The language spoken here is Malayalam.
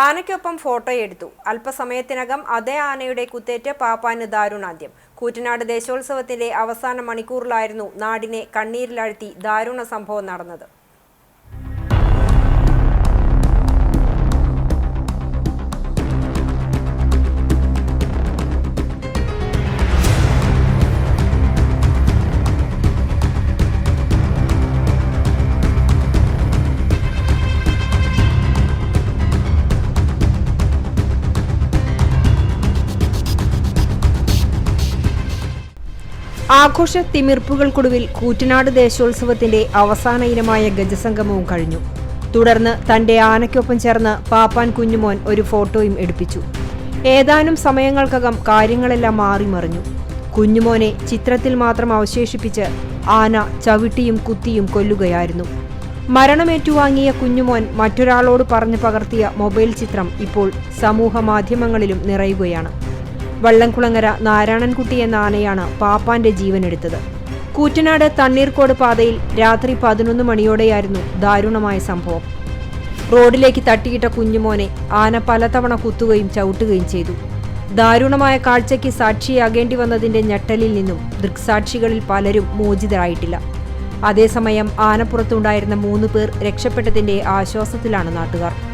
ആനയ്ക്കൊപ്പം ഫോട്ടോയെടുത്തു അല്പസമയത്തിനകം അതേ ആനയുടെ കുത്തേറ്റ് പാപ്പാന് ദാരുണാന്ത്യം. കൂറ്റനാട് ദേശോത്സവത്തിന്റെ അവസാന മണിക്കൂറിലായിരുന്നു നാടിനെ കണ്ണീരിലാഴ്ത്തി ദാരുണ സംഭവം നടന്നത്. ആഘോഷ തിമിർപ്പുകൾക്കൊടുവിൽ കൂറ്റനാട് ദേശോത്സവത്തിന്റെ അവസാന ഇനമായ ഗജസംഗമവും കഴിഞ്ഞു. തുടർന്ന് തന്റെ ആനയ്ക്കൊപ്പം ചേർന്ന് പാപ്പാൻ കുഞ്ഞുമോൻ ഒരു ഫോട്ടോയും എടുപ്പിച്ചു. ഏതാനും സമയങ്ങൾക്കകം കാര്യങ്ങളെല്ലാം മാറിമറിഞ്ഞു കുഞ്ഞുമോനെ ചിത്രത്തിൽ മാത്രം അവശേഷിപ്പിച്ച് ആന ചവിട്ടിയും കുത്തിയും കൊല്ലുകയായിരുന്നു. മരണമേറ്റുവാങ്ങിയ കുഞ്ഞുമോൻ മറ്റൊരാളോട് പറഞ്ഞു പകർത്തിയ മൊബൈൽ ചിത്രം ഇപ്പോൾ സമൂഹ മാധ്യമങ്ങളിലും നിറയുകയാണ്. വള്ളംകുളങ്ങര നാരായണൻകുട്ടി എന്ന ആനയാണ് പാപ്പാന്റെ ജീവനെടുത്തത്. കൂറ്റനാട് തണ്ണീർക്കോട് പാതയിൽ രാത്രി പതിനൊന്ന് മണിയോടെയായിരുന്നു ദാരുണമായ സംഭവം. റോഡിലേക്ക് തട്ടിയിട്ട കുഞ്ഞുമോനെ ആന പലതവണ കുത്തുകയും ചവിട്ടുകയും ചെയ്തു. ദാരുണമായ കാഴ്ചയ്ക്ക് സാക്ഷിയാകേണ്ടി വന്നതിന്റെ ഞെട്ടലിൽ നിന്നും ദൃക്സാക്ഷികളിൽ പലരും മോചിതരായിട്ടില്ല. അതേസമയം ആനപ്പുറത്തുണ്ടായിരുന്ന മൂന്ന് പേർ രക്ഷപ്പെട്ടതിന്റെ ആശ്വാസത്തിലാണ് നാട്ടുകാർ.